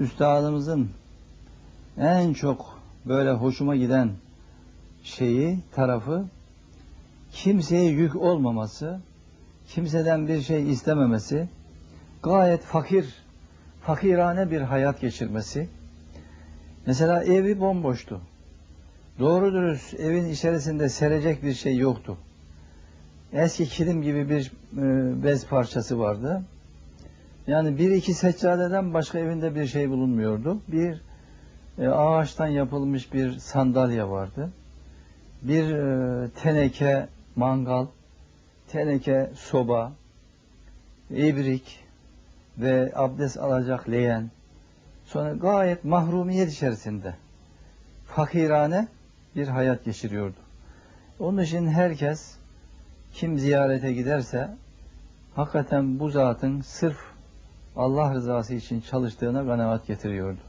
üstadımızın en çok böyle hoşuma giden şeyi, tarafı kimseye yük olmaması, kimseden bir şey istememesi, gayet fakir, fakirane bir hayat geçirmesi. Mesela evi bomboştu. Doğru dürüst evin içerisinde serecek bir şey yoktu. Eski kilim gibi bir e, bez parçası vardı. Yani bir iki seccadeden başka evinde bir şey bulunmuyordu. Bir e, ağaçtan yapılmış bir sandalye vardı. Bir e, teneke mangal, teneke soba, ibrik ve abdest alacak leğen. Sonra gayet mahrumiyet içerisinde fakirane bir hayat geçiriyordu. Onun için herkes kim ziyarete giderse hakikaten bu zatın sırf Allah rızası için çalıştığına kanaat getiriyordu.